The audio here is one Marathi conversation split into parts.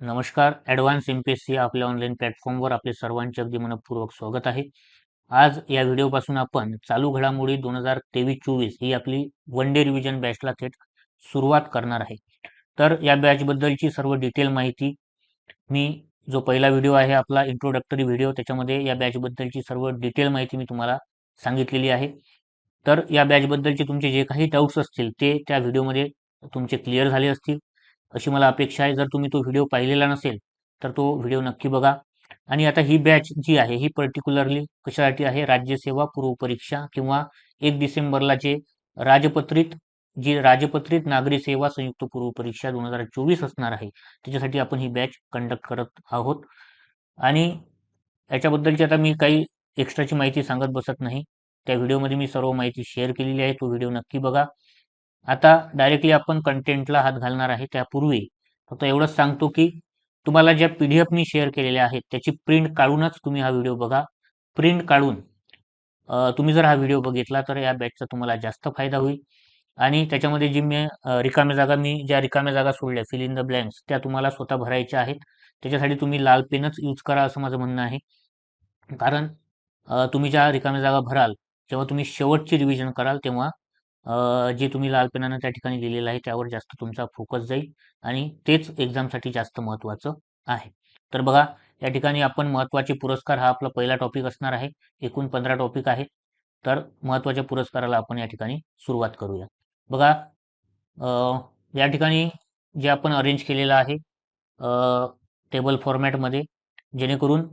नमस्कार. Advance M P S C आपल्या ऑनलाईन प्लॅटफॉर्मवर आपले सर्वांचे अगदी मनपूर्वक स्वागत आहे. आज या व्हिडिओपासून आपण चालू घडामोडी दोन हजार तेवीस चोवीस ही आपली वन डे रिव्हिजन बॅचला थेट सुरुवात करणार आहे. तर या बॅचबद्दलची सर्व डिटेल माहिती मी जो पहिला व्हिडिओ आहे आपला इंट्रोडक्टरी व्हिडिओ त्याच्यामध्ये या बॅचबद्दलची सर्व डिटेल माहिती मी तुम्हाला सांगितलेली आहे. तर या बॅचबद्दलचे तुमचे जे काही डाऊट्स असतील ते त्या व्हिडिओमध्ये तुमचे क्लिअर झाले असतील. अशी मला अपेक्षा आहे. जर तुम्ही तो व्हिडिओ पाहिलेला नसेल तर तो व्हिडिओ नक्की बघा. आणि आता ही बॅच जी आहे ही पर्टिक्युलरली कशासाठी आहे? राज्यसेवा पूर्व परीक्षा किंवा एक डिसेंबरला जे राजपत्रित जी राजपत्रित नागरी सेवा संयुक्त पूर्व परीक्षा दोन हजार चोवीस असणार आहे त्याच्यासाठी आपण ही बॅच कंडक्ट करत आहोत. आणि याच्याबद्दलची आता मी काही एक्स्ट्राची माहिती सांगत बसत नाही. त्या व्हिडिओमध्ये मी सर्व माहिती शेअर केलेली आहे. तो व्हिडिओ नक्की बघा. आता डायरेक्टली आपण कंटेंटला हात घालणार आहे त्यापूर्वी फक्त एवढंच सांगतो की तुम्हाला ज्या पी डी एफ मी शेअर केलेल्या आहेत त्याची प्रिंट काढूनच तुम्ही हा व्हिडिओ बघा. प्रिंट काढून तुम्ही जर हा व्हिडिओ बघितला तर या बॅचचा तुम्हाला जास्त फायदा होईल. आणि त्याच्यामध्ये जी मी रिकाम्या जागा मी ज्या रिकाम्या जागा सोडल्या फिल इन द ब्लँक्स त्या तुम्हाला स्वतः भरायच्या आहेत. त्याच्यासाठी तुम्ही लाल पेनच यूज करा असं माझं म्हणणं आहे. कारण तुम्ही ज्या रिकाम्या जागा भराल जेव्हा तुम्ही शेवटची रिव्हिजन कराल तेव्हा जे तुम्ही लाल पेनानं त्या ठिकाणी लिहिलेलं आहे त्यावर जास्त तुमचा फोकस जाईल आणि तेच एक्झामसाठी जास्त महत्त्वाचं आहे. तर बघा या ठिकाणी आपण महत्त्वाचे पुरस्कार हा आपला पहिला टॉपिक असणार आहे. एकूण पंधरा टॉपिक आहे तर महत्त्वाच्या पुरस्काराला आपण या ठिकाणी सुरुवात करूया. बघा या ठिकाणी जे आपण अरेंज केलेलं आहे टेबल फॉर्मॅटमध्ये जेणेकरून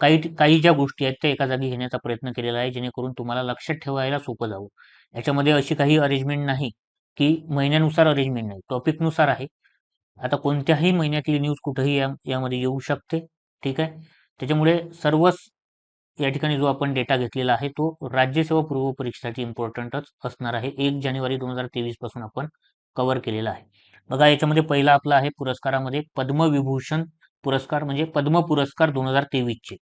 काही काही ज्या गोष्टी आहेत त्या एका जागी घेण्याचा प्रयत्न केलेला आहे जेणेकरून तुम्हाला लक्षात ठेवायला सोपं जावं. याच्यामध्ये अशी काही अरेंजमेंट नाही की महिन्यानुसार अरेंजमेंट नाही. टॉपिकनुसार आहे. आता कोणत्याही महिन्यातली न्यूज कुठेही या यामध्ये येऊ शकते ठीक आहे? त्याच्यामुळे सर्वच या ठिकाणी जो आपण डेटा घेतलेला आहे तो राज्यसेवा पूर्व परीक्षेसाठी इम्पॉर्टंटच असणार आहे. एक जानेवारी दोन हजार तेवीसपासून आपण कव्हर केलेला आहे. बघा याच्यामध्ये पहिला आपला आहे पुरस्कारामध्ये पद्मविभूषण पुरस्कार म्हणजे पद्म पुरस्कार दोन हजार तेवीसचे.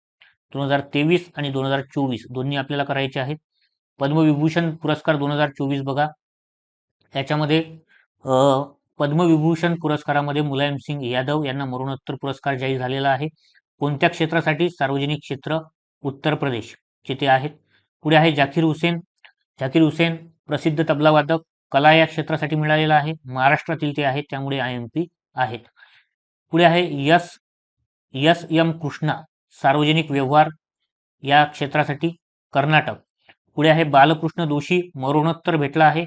दोन हजार तेवीस आणि दोन हजार चोवीस दोन्ही आपल्याला करायचे आहेत. पद्मविभूषण पुरस्कार दोन हजार चोवीस बघा. याच्यामध्ये पद्मविभूषण पुरस्कारामध्ये मुलायम सिंग यादव यांना मरणोत्तर पुरस्कार जाहीर झालेला आहे. कोणत्या क्षेत्रासाठी? सार्वजनिक क्षेत्र उत्तर प्रदेश ते आहेत. पुढे आहे जाकीर हुसेन. जाकीर हुसेन प्रसिद्ध तबलावादक कला या क्षेत्रासाठी मिळालेला आहे. महाराष्ट्रातील ते आहेत त्यामुळे आय एम पी आहेत. पुढे आहे यस यस एम कृष्णा सार्वजनिक व्यवहार या क्षेत्रासाठी कर्नाटक. पुढे आहे बालकृष्ण दोषी मरणोत्तर भेटला आहे.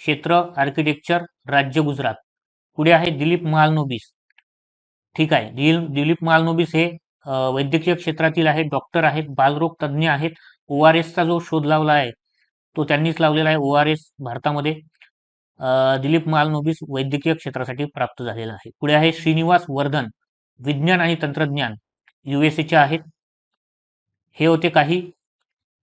क्षेत्र आर्किटेक्चर राज्य गुजरात. पुढे आहे दिलीप मालनोबीस. ठीक आहे दिल दिलीप मालनोबीस हे वैद्यकीय क्षेत्रातील आहेत डॉक्टर आहेत बालरोग तज्ज्ञ आहेत. ओ आर एसचा जो शोध लावला आहे तो त्यांनीच लावलेला आहे ओ आर एस भारतामध्ये. दिलीप मालनोबिस वैद्यकीय क्षेत्रासाठी प्राप्त झालेला आहे. पुढे आहे श्रीनिवास वर्धन. विज्ञान आणि तंत्रज्ञान युएसएचे आहेत. हे होते काही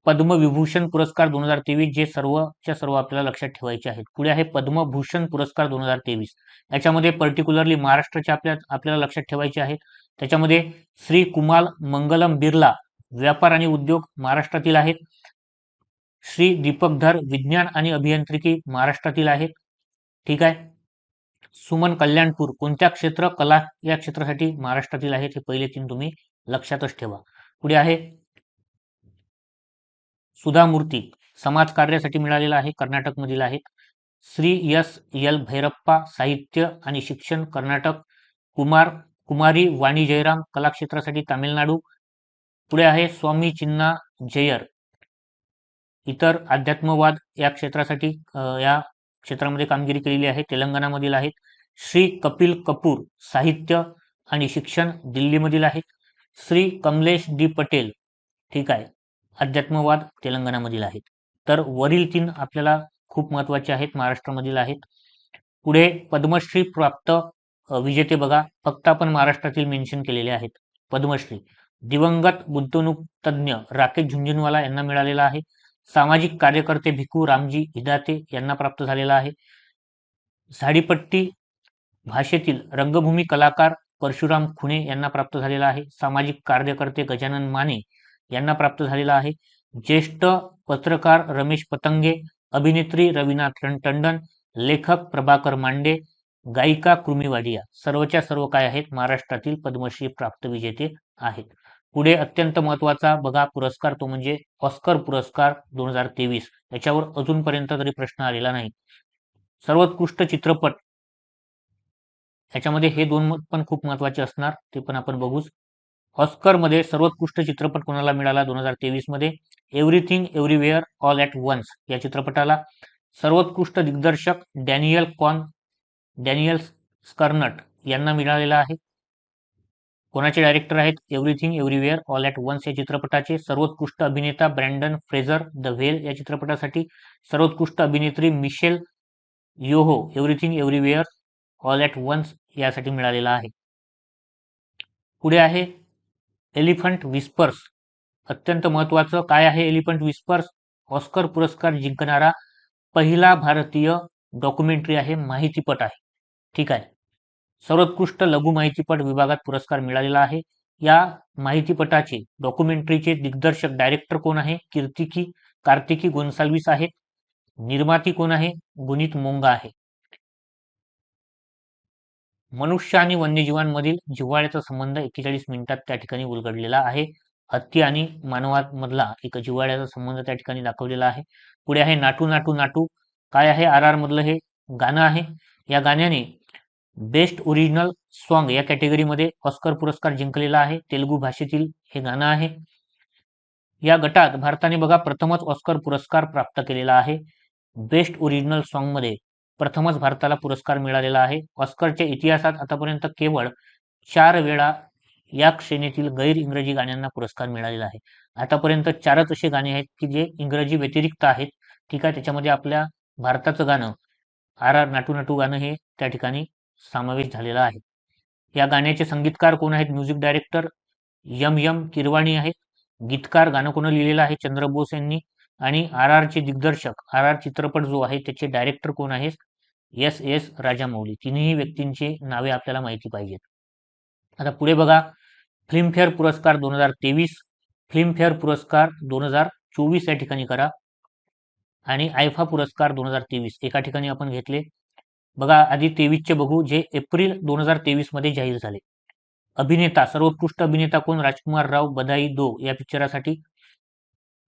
पद्मविभूषण पुरस्कार दोन हजार तेवीस जे सर्वच्या सर्व आपल्याला लक्षात ठेवायचे आहेत. पुढे आहे पद्मभूषण पुरस्कार दोन हजार तेवीस. याच्यामध्ये पर्टिक्युलरली महाराष्ट्राचे आपल्या आपल्याला लक्षात ठेवायचे आहेत त्याच्यामध्ये श्री कुमाल मंगलम बिर्ला व्यापार आणि उद्योग महाराष्ट्रातील आहेत. श्री दीपकधर विज्ञान आणि अभियांत्रिकी महाराष्ट्रातील आहेत. ठीक आहे? सुमन कल्याणपूर कोणत्या क्षेत्र? कला या क्षेत्रासाठी महाराष्ट्रातील आहेत हे पहिले तीन तुम्ही लक्षातच ठेवा. पुढे आहे सुधा मूर्ती समाज कार्यासाठी मिळालेला आहे कर्नाटक मधील आहेत. श्री एस एल भैरप्पा साहित्य आणि शिक्षण कर्नाटक. कुमार कुमारी वाणी जयराम कला क्षेत्रासाठी तामिळनाडू. पुढे आहे स्वामी चिन्ना जयर इतर अध्यात्मवाद या क्षेत्रासाठी या क्षेत्रामध्ये कामगिरी केलेली आहे. तेलंगणामधील आहेत. श्री कपिल कपूर साहित्य आणि शिक्षण दिल्लीमधील आहेत. श्री कमलेश डी पटेल ठीक आहे अध्यात्मवाद तेलंगणामधील आहेत. तर वरील तीन आपल्याला खूप महत्त्वाचे आहेत. महाराष्ट्रामधील आहेत. पुढे पद्मश्री प्राप्त विजेते बघा. फक्त आपण महाराष्ट्रातील मेन्शन केलेले आहेत. पद्मश्री. दिवंगत गुंतवणूक तज्ज्ञ राकेश झुंझुनवाला यांना मिळालेला आहे. सामाजिक कार्यकर्ते भिकू रामजी हिदाते यांना प्राप्त झालेला आहे. झाडीपट्टी भाषेतील रंगभूमी कलाकार परशुराम खुणे यांना प्राप्त झालेला आहे. सामाजिक कार्यकर्ते गजानन माने यांना प्राप्त झालेला आहे. ज्येष्ठ पत्रकार रमेश पतंगे अभिनेत्री रवीना टंडन लेखक प्रभाकर मांडे गायिका कृमीवाडिया सर्वच्या सर्व काय आहेत? महाराष्ट्रातील पद्मश्री प्राप्त विजेते आहेत. पुढे अत्यंत महत्त्वाचा बघा पुरस्कार तो म्हणजे ऑस्कर पुरस्कार दोन हजार तेवीस. याच्यावर अजूनपर्यंत तरी प्रश्न आलेला नाही. सर्वोत्कृष्ट चित्रपट. याच्यामध्ये हे दोन पण खूप महत्त्वाचे असणार ते पण आपण बघूच. ऑस्करमध्ये सर्वोत्कृष्ट चित्रपट कोणाला मिळाला दोन हजार तेवीसमध्ये everything everywhere all at once या चित्रपटाला. सर्वोत्कृष्ट दिग्दर्शक डॅनियल कॉन डॅनियल स्कर्नट यांना मिळालेला आहे. कोणाचे डायरेक्टर आहेत? Everything everywhere all at once या चित्रपटाचे. सर्वोत्कृष्ट अभिनेता ब्रँडन फ्रेझर द व्हेल या चित्रपटासाठी सर्वोत्कृष्ट अभिनेत्री Michelle Yeoh. Everything everywhere all at once यासाठी मिळालेला आहे. पुढे आहे एलिफंट विस्पर्स अत्यंत महत्वाचं काय आहे एलिफंट विस्पर्स ऑस्कर पुरस्कार जिंकणारा पहिला भारतीय डॉक्युमेंटरी आहे माहितीपट आहे. ठीक आहे. सर्वोत्कृष्ट लघु माहितीपट विभागात पुरस्कार मिळालेला आहे. या माहितीपटाचे डॉक्युमेंटरीचे दिग्दर्शक डायरेक्टर कोण आहे? कीर्तिकी कार्तिकी गोन्साल्विस आहेत. निर्माती कोण आहे? गुणित मोंगा आहे. मनुष्य आणि वन्यजीवांमधील जिव्हाळ्याचा संबंध एक्केचाळीस मिनिटात त्या ठिकाणी उलगडलेला आहे. हत्ती आणि मानवामधला एक जिव्हाळ्याचा संबंध त्या ठिकाणी दाखवलेला आहे. पुढे आहे नाटू नाटू नाटू. काय आहे आर आर मधलं हे? गाणं आहे. या गाण्याने बेस्ट ओरिजिनल सॉन्ग या कॅटेगरीमध्ये ऑस्कर पुरस्कार जिंकलेला आहे. तेलुगू भाषेतील हे गाणं आहे. या गटात भारताने बघा प्रथमच ऑस्कर पुरस्कार प्राप्त केलेला आहे. बेस्ट ओरिजिनल सॉन्गमध्ये प्रथमच भारताला पुरस्कार मिळालेला आहे. ऑस्करच्या इतिहासात आतापर्यंत केवळ चार वेळा या श्रेणीतील गैर इंग्रजी गाण्यांना पुरस्कार मिळालेला आहे. आतापर्यंत चारच असे गाणे आहेत की जे इंग्रजी व्यतिरिक्त आहेत. ठीक आहे त्याच्यामध्ये आपल्या भारताचं गाणं आर आर नाटू नाटू गाणं हे त्या ठिकाणी समावेश झालेला आहे. या गाण्याचे संगीतकार कोण आहेत? Music director M M Keeravani आहेत. गीतकार गाणं कोण लिहिलेलं आहे? चंद्रबोस यांनी. आणि आर आरचे दिग्दर्शक आर आर चित्रपट जो आहे त्याचे डायरेक्टर कोण आहेत? S S Rajamouli. तिन्ही व्यक्तींची नावे आपल्याला माहिती पाहिजेत. आता पुढे बघा. फिल्मफेअर पुरस्कार दोन हजार तेवीस. फिल्मफेअर पुरस्कार दोन हजार चोवीस या ठिकाणी करा. आणि आयफा पुरस्कार दोन हजार तेवीस. एका ठिकाणी आपण घेतले. बघा आधी तेवीसचे बघू जे एप्रिल दोन हजार तेवीसमध्ये जाहीर झाले. अभिनेता सर्वोत्कृष्ट अभिनेता कोण? राजकुमार राव बधाई दो या पिक्चरासाठी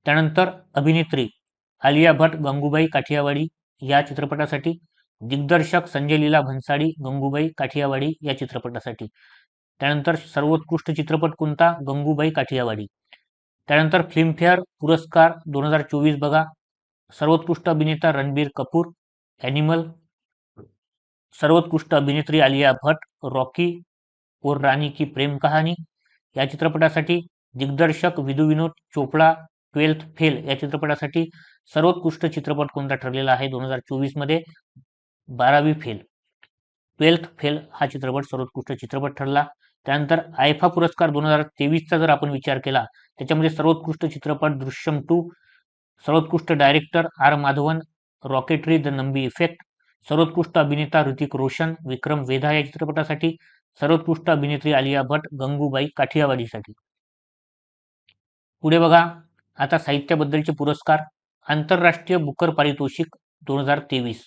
त्यानंतर अभिनेत्री आलिया भट गंगूबाई काठियावाडी या चित्रपटासाठी. दिग्दर्शक संजय लीला भन्साडी गंगूबाई काठियावाडी या चित्रपटासाठी. त्यानंतर सर्वोत्कृष्ट चित्रपट कोणता? गंगूबाई काठियावाडी. त्यानंतर फिल्मफेअर पुरस्कार दोन हजार चोवीस बघा. सर्वोत्कृष्ट अभिनेता रणबीर कपूर ॲनिमल सर्वोत्कृष्ट अभिनेत्री आलिया भट रॉकी और राणी की प्रेम कहाणी या चित्रपटासाठी दिग्दर्शक विधू विनोद चोपडा ट्वेल्थ फेल या चित्रपटासाठी सर्वोत्कृष्ट चित्रपट कोणता ठरलेला आहे? दोन हजार चोवीसमध्ये बारावी फेल. ट्वेल्थ फेल हा चित्रपट सर्वोत्कृष्ट चित्रपट ठरला. त्यानंतर आयफा पुरस्कार दोन हजार तेवीसचा जर आपण विचार केला त्याच्यामध्ये सर्वोत्कृष्ट चित्रपट दृश्यम टू सर्वोत्कृष्ट director R Madhavan Rocketry the Nambi effect सर्वोत्कृष्ट अभिनेता ऋतिक रोशन विक्रम वेधा या चित्रपटासाठी सर्वोत्कृष्ट अभिनेत्री आलिया भट गंगूबाई काठियावाडीसाठी. पुढे बघा आता साहित्याबद्दलचे पुरस्कार आंतरराष्ट्रीय बुकर पारितोषिक दोन हजार तेवीस.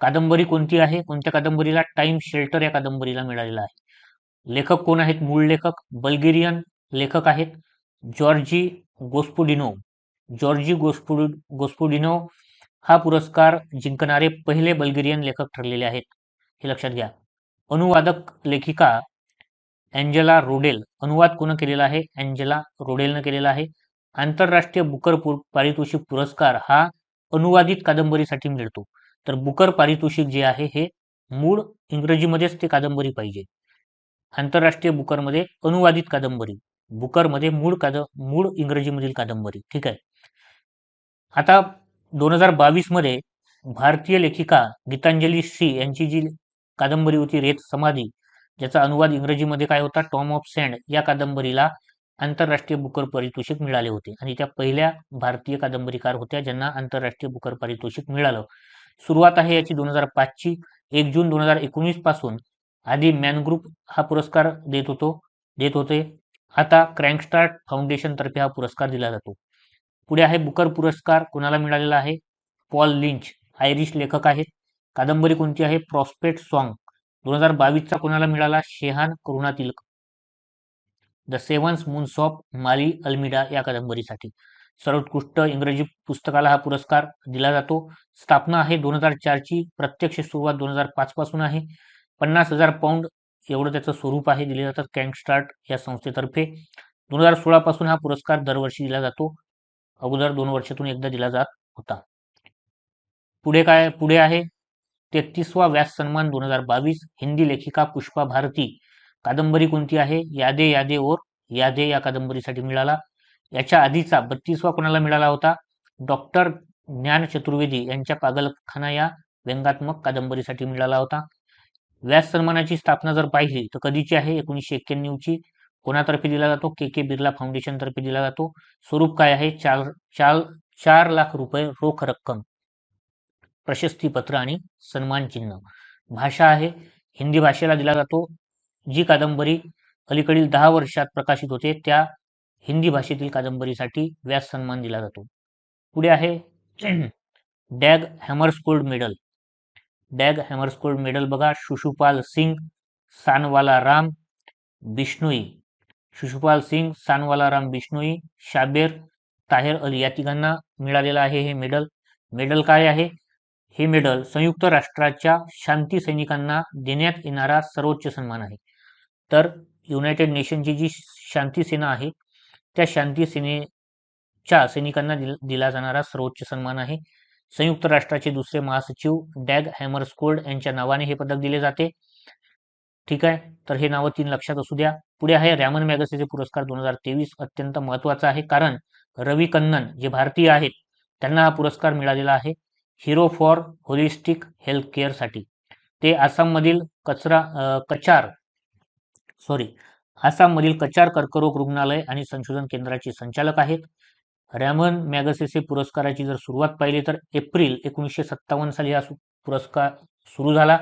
कादंबरी कोणती आहे? कोणत्या कादंबरीला? टाइम शेल्टर या कादंबरीला मिळालेला आहे. लेखक कोण आहेत? मूळ लेखक बल्गेरियन लेखक आहेत जॉर्जी गोस्पुडिनो. जॉर्जी गोस्पुड गोस्पुडिनो हा पुरस्कार जिंकणारे पहिले बल्गेरियन लेखक ठरलेले आहेत. हे लक्षात घ्या. अनुवादक लेखिका अँजेला रोडेल. अनुवाद कोण केलेला आहे? अँजेला रोडेलनं केलेला आहे. आंतरराष्ट्रीय बुकर पारितोषिक पुरस्कार हा अनुवादित कादंबरीसाठी मिळतो. तर बुकर पारितोषिक जे आहे हे मूळ इंग्रजीमध्येच ते कादंबरी पाहिजे. आंतरराष्ट्रीय बुकरमध्ये अनुवादित कादंबरी. बुकरमध्ये मूळ काद मूळ इंग्रजीमधील कादंबरी. ठीक आहे. आता दोन हजार बावीसमध्ये भारतीय लेखिका गीतांजली श्री यांची जी कादंबरी होती रेत समाधी ज्याचा अनुवाद इंग्रजीमध्ये काय होता? टॉम ऑफ सँड या कादंबरीला आंतरराष्ट्रीय बुकर पारितोषिक मिळाले होते. आणि त्या पहिल्या भारतीय कादंबरीकार होत्या ज्यांना आंतरराष्ट्रीय बुकर पारितोषिक मिळालं. सुरुवात आहे याची दोन हजार पाचची. एक जून दोन हजार एकोणीसपासून आधी मॅन ग्रुप हा पुरस्कार देत होतो देत होते. आता क्रँकस्टार्ट फाउंडेशन तर्फे हा पुरस्कार दिला जातो. पुढे आहे बुकर पुरस्कार कोणाला मिळालेला आहे? पॉल लिंच आयरिश लेखक आहेत. कादंबरी कोणती आहे? प्रॉस्पेक्ट सॉन्ग दोन हजार बावीसचा कोणाला मिळाला? Shehan Karunatilaka the sevens moons of Maali Almeida या कादंबरीसाठी. सर्वोत्कृष्ट इंग्रजी पुस्तकाला हा पुरस्कार दिला जातो. स्थापना आहे दोन हजार चारची. प्रत्यक्ष सुरुवात दोन हजार पाच पासून आहे. पन्नास हजार पाऊंड एवढं त्याचं स्वरूप आहे. दिले जातात कॅन्क स्टार्ट या संस्थेतर्फे. दोन हजार सोळा पासून हा पुरस्कार दरवर्षी दिला जातो. अगोदर दोन वर्षातून एकदा दिला जात होता. पुढे काय पुढे आहे? तेहतीसवा व्यास सन्मान दोन हजार बावीस हिंदी लेखिका पुष्पा भारती. कादंबरी कोणती आहे? यादे यादे ओर यादे या कादंबरीसाठी मिळाला. याच्या आधीचा बत्तीसवा कोणाला मिळाला होता? डॉक्टर ज्ञान चतुर्वेदी यांच्या पागलखाना या व्यंगात्मक कादंबरीसाठी मिळाला होता. व्यास सन्मानाची स्थापना जर पाहिली तर कधीची आहे? एकोणीसशे एक्क्याण्णवची. कोणातर्फे दिला जातो? के के बिर्ला फाउंडेशन तर्फे दिला जातो. स्वरूप काय आहे? चार चार चार लाख रुपये रोख रक्कम. प्रशस्तीपत्र आणि सन्मान चिन्ह. भाषा आहे. हिंदी भाषेला दिला जातो. जी कादंबरी अलीकडील दहा वर्षात प्रकाशित होते त्या हिंदी भाषेतील कादंबरीसाठी व्यास सन्मान दिला जातो. पुढे आहे. Dag Hammarskjold medal. Dag Hammarskjold medal बघा. शुशुपाल सिंग सानवाला राम बिष्णोई. शिशुपाल सिंग सानवालाराम बिष्णोई शाबेर ताहेर अली या तिघांना मिळालेलं आहे हे मेडल. मेडल काय आहे? हे मेडल संयुक्त राष्ट्राच्या शांती सैनिकांना देण्यात येणारा सर्वोच्च सन्मान आहे. तर युनायटेड नेशनची जी शांती सेना आहे त्या शांती सेनेच्या सैनिकांना दिला जाणारा सर्वोच्च सन्मान आहे. संयुक्त राष्ट्राचे दुसरे महासचिव डॅग हॅमरस्कोल्ड यांच्या नावाने हे पदक दिले जाते. ठीक आहे? तर हे नावं तीन लक्षात असू द्या. पुढे आहे रॅमन मॅगसेचे पुरस्कार दोन हजार तेवीस अत्यंत महत्त्वाचा आहे. कारण रवी कन्नन जे भारतीय आहेत त्यांना हा पुरस्कार मिळालेला आहे. हिरो फॉर होलिस्टिक हेल्थ केअरसाठी ते आसाममधील कचरा कचार सॉरी आसाममधील कचार कर्करोग रुग्णालय आणि संशोधन केंद्राचे संचालक आहेत. रॅमन मॅगसेसे पुरस्काराची जर सुरुवात पाहिली तर एप्रिल एकोणीसशे सत्तावन्न साली हा पुरस्कार सुरू झाला.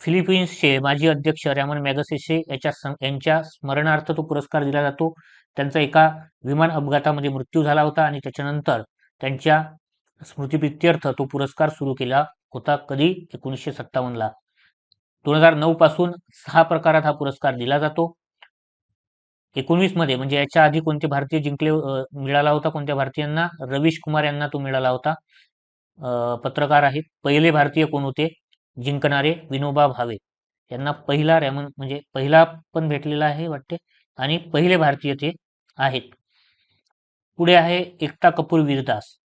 फिलिपिन्सचे माजी अध्यक्ष रॅमन मॅगसेसे याच्या यांच्या स्मरणार्थ तो पुरस्कार दिला जातो. त्यांचा एका विमान अपघातामध्ये मृत्यू झाला होता आणि त्याच्यानंतर त्यांच्या स्मृतिप्रित्यर्थ तो पुरस्कार सुरू केला होता कधी? एकोणीसशे सत्तावन्नला. दोन हजार नऊ पासून सहा प्रकारात हा पुरस्कार दिला जातो. एकोणवीसमध्ये म्हणजे याच्या आधी कोणते भारतीय जिंकले मिळाला होता कोणत्या भारतीयांना? रवीश कुमार यांना तो मिळाला होता. पत्रकार आहेत. पहिले भारतीय कोण होते? जिंकणारे विनोबा भावे. यांना पहिला रॅमन म्हणजे पहिला पण भेटलेला आहे वाटते आणि पहिले भारतीय ते आहेत. पुढे आहे एकता कपूर वीरदास.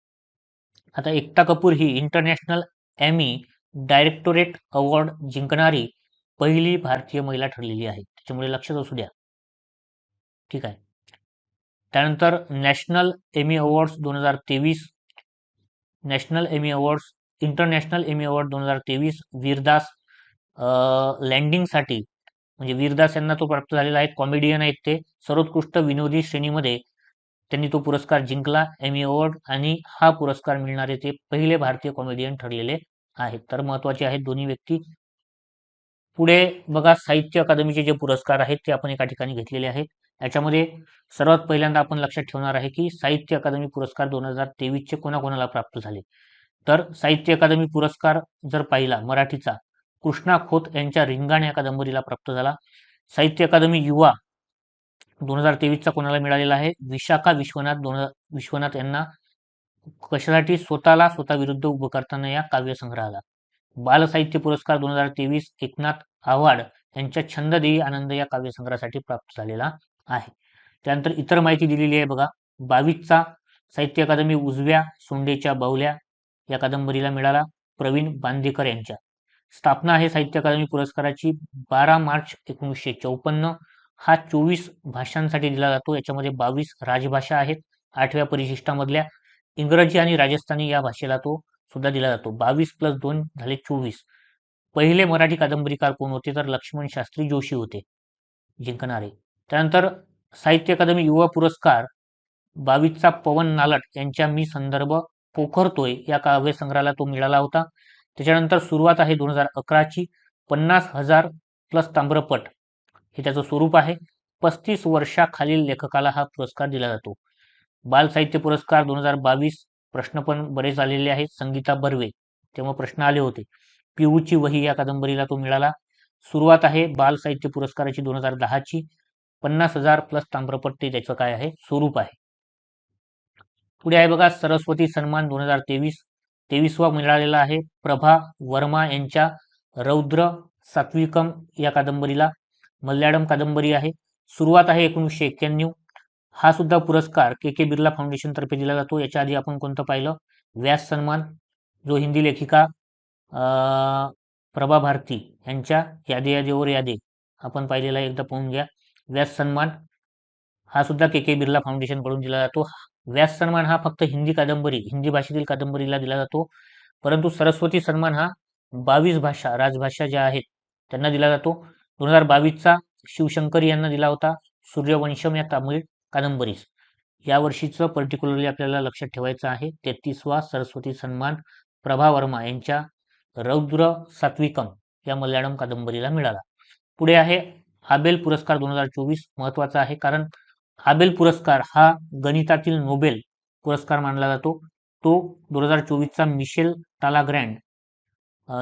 आता एकता कपूर ही इंटरनॅशनल एमी डायरेक्टोरेट अवॉर्ड जिंकणारी पहिली भारतीय महिला ठरलेली आहे. त्याच्यामुळे लक्षात असू द्या. ठीक आहे. त्यानंतर नॅशनल एमी अवॉर्ड्स दोन हजार तेवीस. National Emmy awards international Emmy award दोन हजार तेवीस वीरदास लँडिंगसाठी. म्हणजे वीरदास यांना तो प्राप्त झालेला आहे. कॉमेडियन आहेत ते. सर्वोत्कृष्ट विनोदी श्रेणीमध्ये त्यांनी तो पुरस्कार जिंकला एमी अवॉर्ड आणि हा पुरस्कार मिळणारे ते पहिले भारतीय कॉमेडियन ठरलेले आहेत. तर महत्त्वाचे आहेत दोन्ही व्यक्ती. पुढे बघा साहित्य अकादमीचे जे पुरस्कार आहेत ते आपण एका ठिकाणी घेतलेले आहेत. याच्यामध्ये सर्वात पहिल्यांदा आपण लक्षात ठेवणार आहे की साहित्य अकादमी पुरस्कार दोन हजार तेवीसचे कोणाकोणाला प्राप्त झाले? तर साहित्य अकादमी पुरस्कार जर पाहिला मराठीचा कृष्णा खोत यांच्या रिंगाण या कादंबरीला प्राप्त झाला. साहित्य अकादमी युवा दोन हजार तेवीसचा कोणाला मिळालेला आहे? विशाखा विश्वनाथ दोन विश्वनाथ यांना कशासाठी स्वतःला स्वतः विरुद्ध उभं करताना या काव्यसंग्रहाला. बाल साहित्य पुरस्कार दोन हजार तेवीस एकनाथ आव्हाड यांच्या छंददेही आनंद या काव्यसंग्रहासाठी प्राप्त झालेला आहे. त्यानंतर इतर माहिती दिलेली आहे बघा. बावीसचा साहित्य अकादमी उजव्या सोंडेच्या बावल्या या कादंबरीला मिळाला प्रवीण बांदेकर यांच्या. स्थापना आहे साहित्य अकादमी पुरस्काराची बारा मार्च एकोणीसशे चौपन्न हा चोवीस भाषांसाठी दिला जातो. याच्यामध्ये बावीस राजभाषा आहेत. आठव्या परिशिष्टामधल्या इंग्रजी आणि राजस्थानी या भाषेला तो सुद्धा दिला जातो. बावीस प्लस दोन झाले चोवीस. पहिले मराठी कादंबरीकार कोण होते? तर लक्ष्मण शास्त्री जोशी होते. जिंकणारे. त्यानंतर साहित्य अकादमी युवा पुरस्कार बावीसचा पवन नालट यांच्या मी संदर्भ पोखरतोय या काव्यसंग्रहाला तो मिळाला होता. त्याच्यानंतर सुरुवात आहे दोन हजार अकराची पन्नास हजार प्लस ताम्रपट. हे त्याचं स्वरूप आहे. पस्तीस वर्षाखालील लेखकाला हा पुरस्कार दिला जातो. बाल साहित्य पुरस्कार दोन हजार बावीस प्रश्न पण बरेच आलेले आहेत. संगीता बर्वे तेव्हा प्रश्न आले होते. पिऊची वही या कादंबरीला तो मिळाला. सुरुवात आहे बाल साहित्य पुरस्काराची दोन हजार दहाची. पन्नास हजार प्लस ताम्रपट्टी त्याचं काय आहे? स्वरूप आहे. पुढे आहे बघा सरस्वती सन्मान दोन हजार तेवीस. तेवीसवा मिळालेला आहे प्रभा वर्मा यांच्या रौद्र सात्विकम या कादंबरीला. मल्याळम कादंबरी आहे. सुरुवात आहे एकोणीसशे एक्क्याण्णव. हा सुद्धा पुरस्कार के के बिर्ला फाउंडेशन तर्फे दिला जातो. याच्या आधी आपण कोणतं पाहिलं? व्यास सन्मान जो हिंदी लेखिका प्रभा भारती यांच्या यादी यादीवर यादी आपण पाहिलेला एकदा पाहून घ्या. व्यास सन्मान हा सुद्धा के के बिर्ला फाउंडेशनकडून दिला जातो. व्यास सन्मान हा फक्त हिंदी कादंबरी हिंदी भाषेतील कादंबरीला दिला जातो. परंतु सरस्वती सन्मान हा बावीस भाषा राजभाषा ज्या आहेत त्यांना दिला जातो. दोन हजार बावीसचा शिवशंकर यांना दिला होता. सूर्यवंशम या तामिळ कादंबरीस. या वर्षीचं पर्टिक्युलरली आपल्याला लक्षात ठेवायचं आहे तेहतीसवा सरस्वती सन्मान प्रभा वर्मा यांच्या रौद्र सात्विकम या मल्याळम कादंबरीला मिळाला. पुढे आहे आबेल पुरस्कार दोन हजार चोवीस महत्त्वाचा आहे कारण आबेल पुरस्कार हा गणितातील नोबेल पुरस्कार मानला जातो. तो दोन हजार चोवीसचा मिशेल टालाग्रँड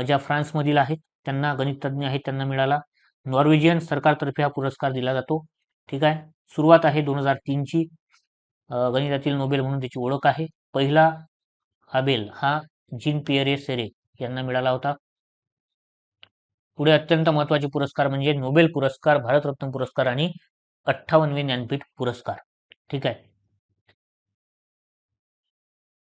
ज्या फ्रान्समधील आहेत त्यांना गणितज्ञ आहेत त्यांना मिळाला. नॉर्वेजियन सरकारतर्फे हा पुरस्कार दिला जातो. ठीक आहे? सुरुवात आहे दोन हजार तीनची. गणितातील नोबेल म्हणून त्याची ओळख आहे. पहिला आबेल हा जीन पियरे सेरे यांना मिळाला होता. पुढे अत्यंत महत्त्वाचे पुरस्कार म्हणजे नोबेल पुरस्कार भारतरत्न पुरस्कार आणि अठ्ठावन्नवे ज्ञानपीठ पुरस्कार. ठीक आहे?